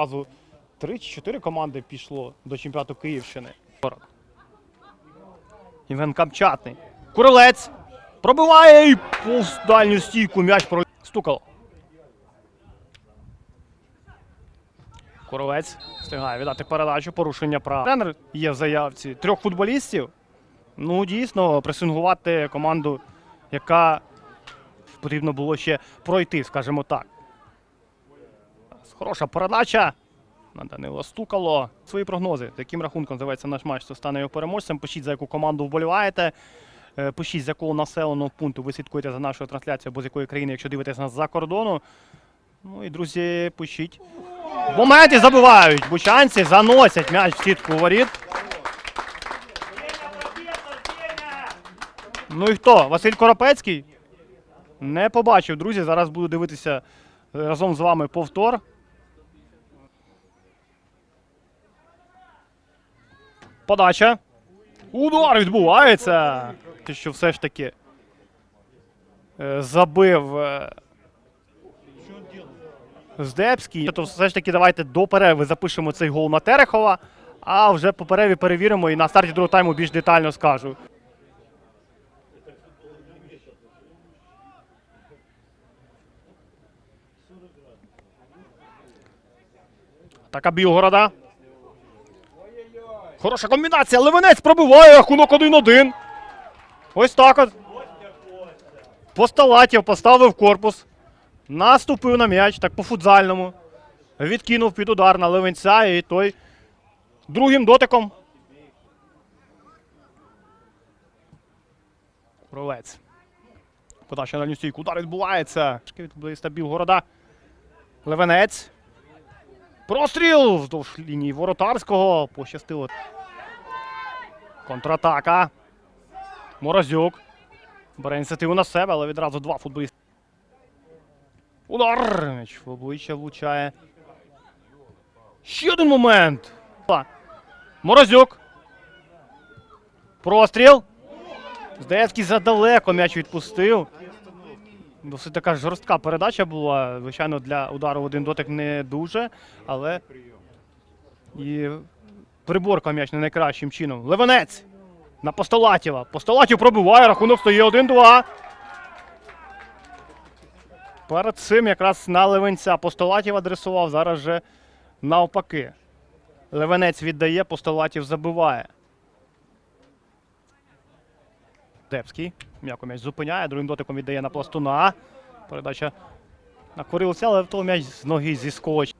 Відразу три чи чотири команди пішло до чемпіонату Київщини. Євген Камчатний. Курилець. Пробиває і повз дальню стійку м'яч про стукало. Куровець встигає віддати передачу, порушення прав. Тренер є в заявці трьох футболістів. Ну, дійсно, пресингувати команду, яка потрібно було ще пройти, скажімо так. Хороша передача. На Данило стукало. Свої прогнози. За яким рахунком здається наш матч, хто стане його переможцем. Пишіть, за яку команду вболіваєте. Е, Пишіть, з якого населеного пункту ви слідкуєте за нашою трансляцією або з якої країни, якщо дивитесь нас за кордону. Ну і, друзі, пишіть. В моменті забивають. Бучанці заносять м'яч в сітку воріт. Ну і хто? Василь Коропецький? Не побачив, друзі. Зараз буду дивитися е, разом з вами повтор. Подача. Удар відбувається. Те, що все ж таки е, забив е, Здебський. То все ж таки давайте до перерви запишемо цей гол на Терехова, а вже по перерві перевіримо і на старті другого тайму більш детально скажу. Атака Білгорода. Хороша комбінація. Левенець пробиває рахунок 1-1. Ось так от. Посталатів поставив корпус. Наступив на м'яч, так по футзальному. Відкинув під удар на Левенця і той другим дотиком. Куровець. Подача на дальню стійку. Удар відбувається. Від стабіл города. Левенець. Простріл вздовж лінії воротарського. Пощастило. Контратака. Морозюк. Бере ініціативу на себе, але відразу два футболісти. Удар! М'яч в обличчя влучає. Ще один момент. Морозюк. Простріл. Здаєцький задалеко м'яч відпустив. Досить така жорстка передача була. Звичайно, для удару один дотик не дуже, але і приборка м'яч не найкращим чином. Левенець на Постолатєва. Постолатів пробиває, рахунок стає 1-2. Перед цим якраз на Левенця Постолатів адресував, зараз же навпаки. Левенець віддає, Постолатів забиває. Депський. М'яко м'яч зупиняє, другим дотиком віддає на пластуна. Передача на Курилця, але в того м'яч з ноги зіскочив.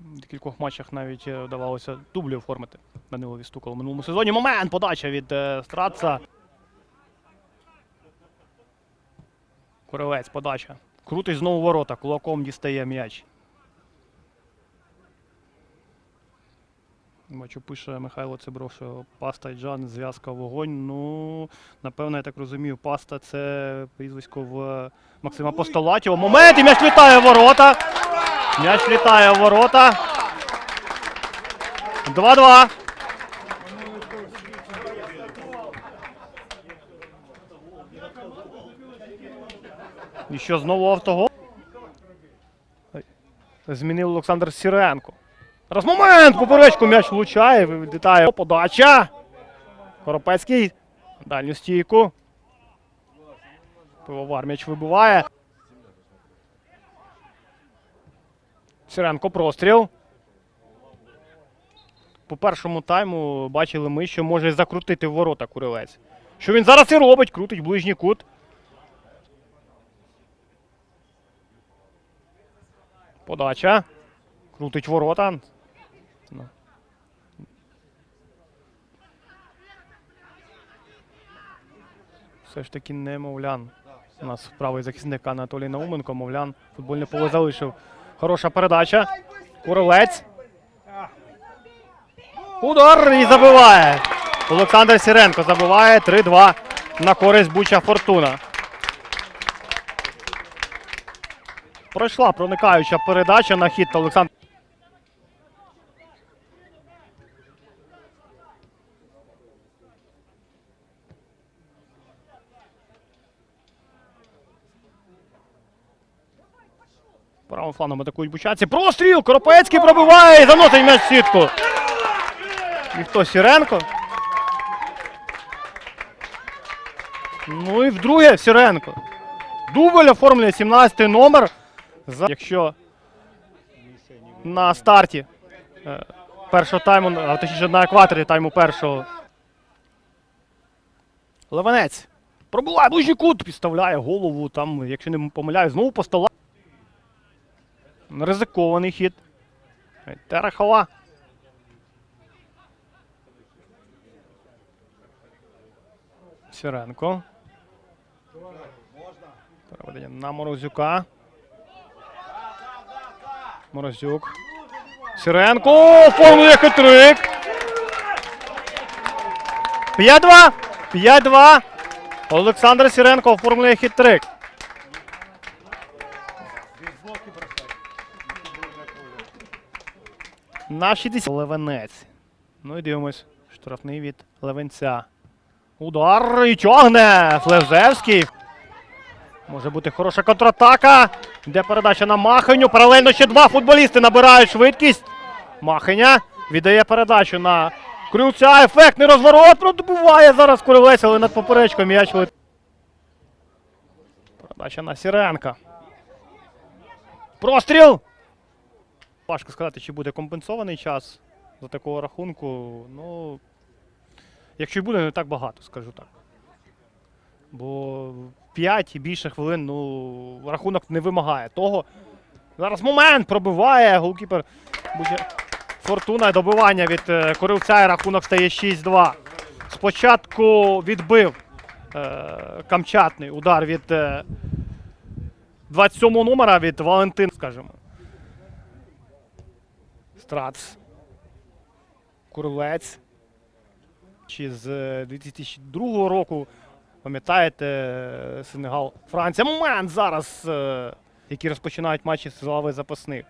В декількох матчах навіть е, вдавалося дублі оформити. Данилові стукало в минулому сезоні. Момент! Подача від е, Стратца. Куривець, подача. Крутить знову ворота. Кулаком дістає м'яч. Бачу, пише Михайло Цибров, що паста і Джан, зв'язка вогонь. Ну, напевно, я так розумію, паста це прізвисько в Максима Постолатєва. Момент! І м'яч літає в ворота. М'яч літає в ворота. 2-2. І що знову автогол? Змінив Олександр Сіренко. Раз момент! Поперечку м'яч влучає, відлітає подача. Коропецький. Дальню стійку. Пивовар м'яч вибиває. Сіренко простріл. По першому тайму бачили ми, що може закрутити в ворота курилець. Що він зараз і робить, крутить ближній кут. Подача. Крутить ворота. Все ж таки не Мовлян. У нас правий захисник Анатолій Науменко. Мовлян футбольне поле залишив. Хороша передача. Курилець. Удар і забиває. Олександр Сіренко забиває 3-2 на користь Буча Фортуна. Пройшла проникаюча передача на хід Олександр. Правим фланом атакують бучаці. Простріл! Коропецький пробиває і заносить м'яч в сітку. І хто Сіренко? Ну і вдруге Сіренко. Дубль оформлює 17 номер. Якщо на старті е, першого тайму, а точніше на екваторі тайму першого. Леванець. Пробиває ближній кут, підставляє голову, там, якщо не помиляю, знову по. Ризикований хід. Терехова. Сіренко. Переведення на Морозюка. Морозюк. Сіренко! Оформлює хитрик. 5-2. 5-2. Олександр Сіренко оформлює хитрик. На 60. Левенець. Ну і дивимось. Штрафний від Левенця. Удар і тягне. Флезевський. Може бути хороша контратака. Де передача на Маханю. Паралельно ще два футболісти набирають швидкість. Маханя віддає передачу на Крилця. Ефектний розворот. Пробиває зараз Курилець, але над поперечкою м'яч летить. Передача на Сіренка. Простріл! Важко сказати, чи буде компенсований час за такого рахунку. Ну, якщо буде, не так багато, скажу так. Бо 5 і більше хвилин, ну, рахунок не вимагає того. Зараз момент пробиває. Голкіпер Буча- Фортуна добивання від е, Курилця і рахунок стає 6-2. Спочатку відбив е, камчатний удар від е, 27 номера від Валентин, скажімо. Страц. Курлець. Чи з е, 2002 року. Пам'ятаєте, е, Сенегал, Франція. Момент зараз, е, які розпочинають матчі з лави запасних.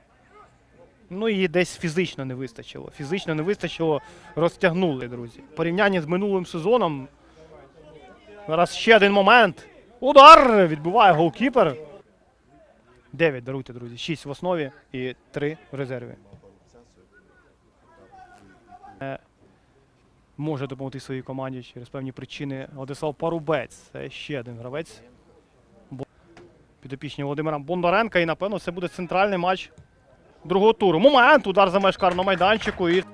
Ну і десь фізично не вистачило. Фізично не вистачило, розтягнули, друзі. В порівнянні з минулим сезоном. Зараз ще один момент. Удар! Відбиває голкіпер. 9, даруйте, друзі. 6 в основі і 3 в резерві. Е, Може допомогти своїй команді через певні причини Владислав Парубець. Це ще один гравець. Підопічні Володимира Бондаренка. І напевно це буде центральний матч другого туру. Момент! Удар за меж карного майданчику. І